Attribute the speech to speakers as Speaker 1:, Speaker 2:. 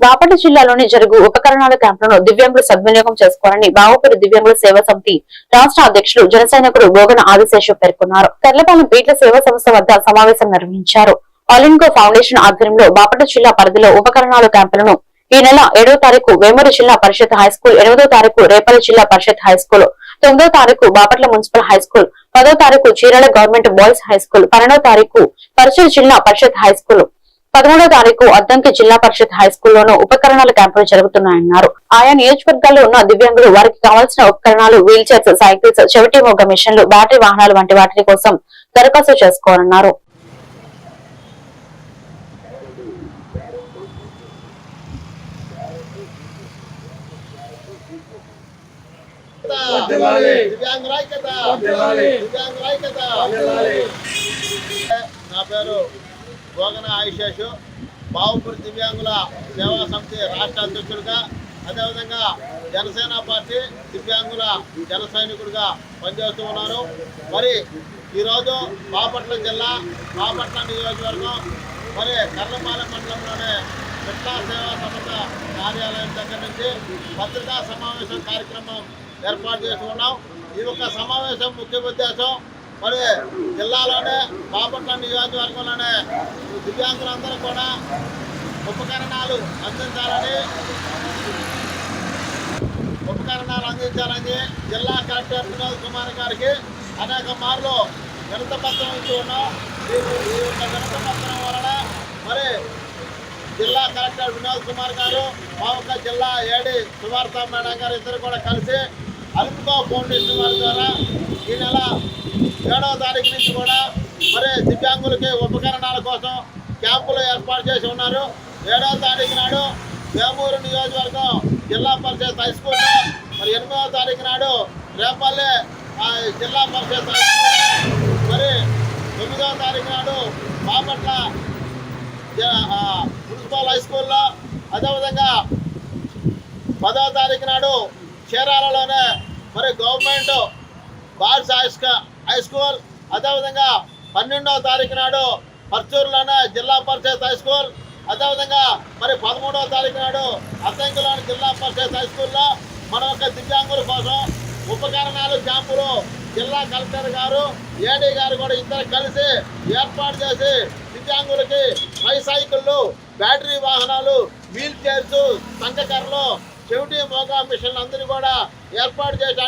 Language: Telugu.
Speaker 1: బాపట్ల జిల్లాలోని జరుగు ఉపకరణాల క్యాంపులను దివ్యాంగులు సద్వినియోగం చేసుకోవాలని బావపూరి దివ్యాంగుల సేవా సమితి రాష్ట్ర అధ్యక్షులు జనసైనికుడు గోగన ఆదిశేషు పేర్కొన్నారు. తెల్లపాలెం పీట్ల సేవా సంస్థ వద్ద సమావేశం నిర్వహించారు. ఆలిన్గో ఫౌండేషన్ ఆధ్వర్యంలో బాపట్ల జిల్లా పరిధిలో ఉపకరణాల క్యాంపులను ఈ నెల ఏడో తారీఖు వేమూరు జిల్లా పరిషత్ హైస్కూల్ ఎనిమిదో తారీఖు రేపల్లి జిల్లా పరిషత్ హైస్కూల్ తొమ్మిదో తారీఖు బాపట్ల మున్సిపల్ హైస్కూల్ పదో తారీఖు చీరాల గవర్నమెంట్ బాయ్స్ హైస్కూల్ పన్నెండో తారీఖు పరిషత్ జిల్లా పరిషత్ హైస్కూల్ పదమూడో తారీఖు అద్దంకి జిల్లా పరిషత్ హై స్కూల్లోనూ ఉపకరణాల క్యాంపులు జరుగుతున్నాయన్నారు. ఆయా నియోజకవర్గాల్లో ఉన్న దివ్యాంగులు వారికి కావాల్సిన ఉపకరణాలు వీల్ చైర్స్ సైకిల్స్ చెవిటి మొగ్గ మిషన్లు బ్యాటరీ వాహనాలు వంటి వాటి కోసం దరఖాస్తు చేసుకోవాలన్నారు.
Speaker 2: నా పేరు గోగన ఆయుషేషు బావుపూరి దివ్యాంగుల సేవా సమితి రాష్ట్ర అధ్యక్షుడిగా అదేవిధంగా జనసేన పార్టీ దివ్యాంగుల జన సైనికుడిగా పనిచేస్తూ ఉన్నారు. మరి ఈరోజు బాపట్ల జిల్లా బాపట్ల నియోజకవర్గం మరి కర్లపాలెం మండలంలోనే కృష్ణా సేవా సంస్థ కార్యాలయం దగ్గర నుంచి పత్రికా సమావేశం కార్యక్రమం ఏర్పాటు చేసి ఉన్నాం. ఈ యొక్క సమావేశం ముఖ్య ఉద్దేశం మరి జిల్లాలోనే బాపట్ల నియోజకవర్గంలోనే దివ్యాంగులందరూ కూడా ఉపకరణాలు అందించాలని ఉపకరణాలు అందించాలని జిల్లా కలెక్టర్ వినోద్ కుమార్ గారికి అనేక మార్లు వినత పత్రం ఇచ్చి ఉన్నాం. ఈ యొక్క వినత పత్రం వలన మరి జిల్లా కలెక్టర్ వినోద్ కుమార్ గారు మా యొక్క జిల్లా ఏడి సువార్త మేడం గారు ఇద్దరు కూడా కలిసి అల్పుకో ఫౌండేషన్ వారి ద్వారా ఈ నెల ఏడవ తారీఖు నుంచి కూడా మరి దివ్యాంగులకి ఉపకరణాల కోసం క్యాంపులు ఏర్పాటు చేసి ఉన్నారు. ఏడవ తారీఖు నాడు వేమూరు నియోజకవర్గం జిల్లా పరిషత్ హై స్కూల్లో మరి ఎనిమిదవ తారీఖు నాడు రేపల్లె జిల్లా పరిషత్ హై స్కూల్లో మరి తొమ్మిదవ తారీఖు నాడు బాపట్ల మున్సిపల్ హై స్కూల్లో అదేవిధంగా పదవ తారీఖు నాడు చీరాలలోనే మరి government boys high high school అదేవిధంగా పన్నెండవ తారీఖు నాడు పర్చూరులోనే జిల్లా పరిషత్ హై స్కూల్ అదేవిధంగా మరి పదమూడవ తారీఖు నాడు అద్దంకిలోని జిల్లా పరిషత్ హై స్కూల్లో మన యొక్క దివ్యాంగుల కోసం ఉపకరణాలు క్యాంపులు జిల్లా కలెక్టర్ గారు ఏడీ గారు కూడా ఇద్దరు కలిసి ఏర్పాటు చేసి దివ్యాంగులకి ట్రైసైకిళ్ళు బ్యాటరీ వాహనాలు వీల్ చైర్స్ సంఘకర్రలు చెవిటి మోగా మిషన్లు అందరూ కూడా ఏర్పాటు చేయడానికి